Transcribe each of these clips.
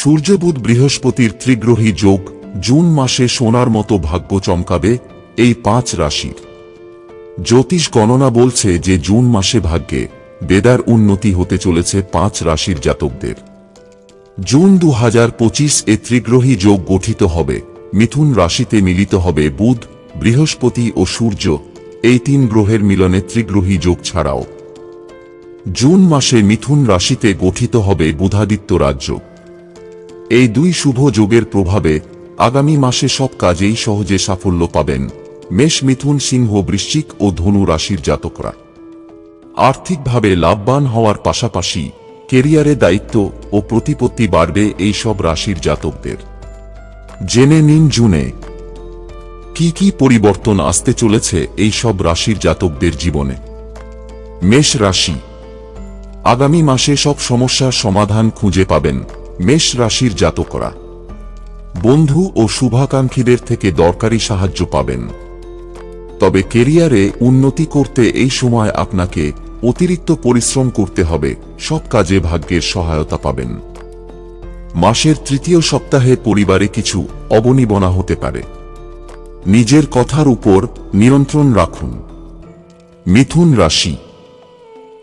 সূর্যবুধ বৃহস্পতির ত্রিগ্রহী যোগ জুন মাসে সোনার মতো ভাগ্য চমকাবে এই পাঁচ রাশির। জ্যোতিষ গণনা বলছে যে জুন মাসে ভাগ্যে বেদার উন্নতি হতে চলেছে পাঁচ রাশির জাতকদের। জুন দু হাজার পঁচিশ এ ত্রিগ্রহী যোগ গঠিত হবে। মিথুন রাশিতে মিলিত হবে বুধ, বৃহস্পতি ও সূর্য। এই তিন গ্রহের মিলনে ত্রিগ্রহী যোগ ছাড়াও। জুন মাসে মিথুন রাশিতে গঠিত হবে বুধাদিত্য রাজ্য। এই দুই শুভ যোগের প্রভাবে আগামী মাসে সব কাজেই সহজে সাফল্য পাবেন মেষ মিথুন সিংহ বৃশ্চিক ও ধনু রাশির জাতকরা। আর্থিকভাবে লাভবান হওয়ার পাশাপাশি কেরিয়ারে দায়িত্ব ও প্রতিপত্তি বাড়বে এই সব রাশির জাতকদের। জেনে নিন জুনে, কি কি পরিবর্তন আসতে চলেছে এই সব রাশির জাতকদের জীবনে? মেষ রাশি, আগামী মাসে সব সমস্যার সমাধান খুঁজে পাবেন। মেষ রাশির জাতকরা, বন্ধু ও শুভাকাঙ্ক্ষীদের থেকে দরকারি সাহায্য পাবেন। তবে কেরিয়ারে উন্নতি করতে এই সময় আপনাকে অতিরিক্ত পরিশ্রম করতে হবে, সব কাজে ভাগ্যের সহায়তা পাবেন। মাসের তৃতীয় সপ্তাহে পরিবারে কিছু অবনিবনা হতে পারে। নিজের কথার উপর নিয়ন্ত্রণ রাখুন। মিথুন রাশি,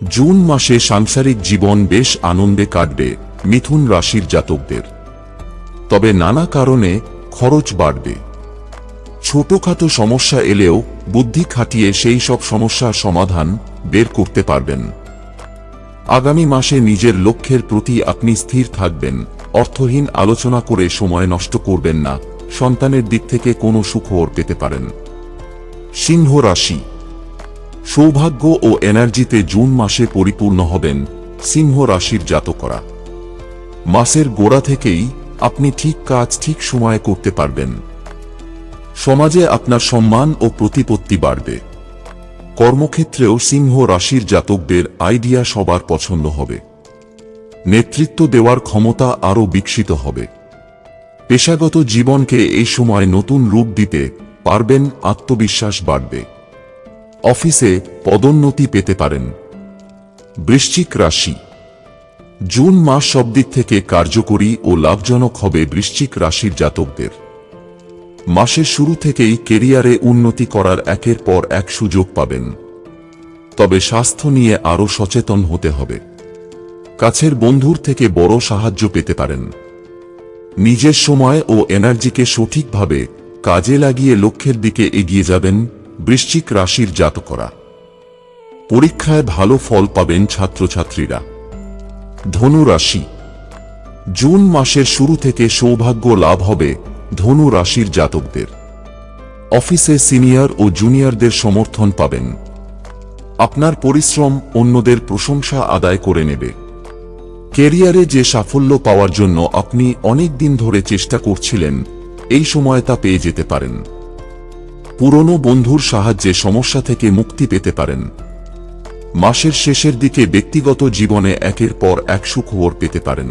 জুন মাসে সাংসারিক জীবন বেশ আনন্দে কাটবে। মিথুন রাশির জাতকদের। তবে নানা কারণে খরচ বাড়বে। ছোটখাটো সমস্যা এলেও বুদ্ধি খাটিয়ে সেই সব সমস্যার সমাধান বের করতে পারবেন। আগামী মাসে নিজের লক্ষ্যের প্রতি আপনি স্থির থাকবেন। অর্থহীন আলোচনা করে সময় নষ্ট করবেন না। সন্তানের দিক থেকে কোনো সুখবর পেতে পারেন। সিংহ রাশি। সৌভাগ্য ও এনার্জিতে জুন মাসে পরিপূর্ণ হবেন সিংহ রাশির জাতকরা। মাসের গোড়া থেকেই আপনি ঠিক কাজ ঠিক সময়ে করতে পারবেন। সমাজে আপনার সম্মান ও প্রতিপত্তি বাড়বে। কর্মক্ষেত্রেও সিংহ রাশির জাতকদের আইডিয়া সবার পছন্দ হবে। নেতৃত্ব দেওয়ার ক্ষমতা আরও বিকশিত হবে। পেশাগত জীবনকে এই সময় নতুন রূপ দিতে পারবেন আত্মবিশ্বাস বাড়বে। অফিসে পদোন্নতি পেতে পারেন। বৃশ্চিক রাশি জুন মাস সব দিক থেকে কার্যকরী ও লাভজনক হবে বৃশ্চিক রাশির জাতকদের। মাসের শুরু থেকেই কেরিয়ারে উন্নতি করার একের পর এক সুযোগ পাবেন। তবে স্বাস্থ্য নিয়ে আরও সচেতন হতে হবে। কাছের বন্ধুর থেকে বড় সাহায্য পেতে পারেন। নিজের সময় ও এনার্জিকে সঠিকভাবে কাজে লাগিয়ে লক্ষ্যের দিকে এগিয়ে যাবেন বৃশ্চিক রাশির জাতকরা। পরীক্ষায় ভালো ফল পাবেন ছাত্রছাত্রীরা। ধনু রাশি জুন মাসের শুরু থেকে সৌভাগ্য লাভ হবে ধনু রাশির জাতকদের। অফিসে সিনিয়র ও জুনিয়রদের সমর্থন পাবেন। আপনার পরিশ্রম অন্যদের প্রশংসা আদায় করে নেবে। কেরিয়ারে যে সাফল্য পাওয়ার জন্য আপনি অনেক দিন ধরে চেষ্টা করছিলেন, এই সময় তা পেয়ে যেতে পারেন। পুরনো বন্ধুর সাহায্যে সমস্যা থেকে মুক্তি পেতে পারেন। মাসের শেষের দিকে ব্যক্তিগত জীবনে একের পর এক সুখবর পেতে পারেন।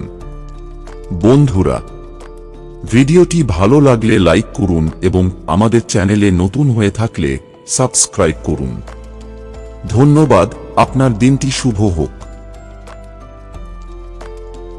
বন্ধুরা, ভিডিওটি ভালো লাগলে লাইক করুন এবং আমাদের চ্যানেলে নতুন হয়ে থাকলে সাবস্ক্রাইব করুন। ধন্যবাদ, আপনার দিনটি শুভ হোক।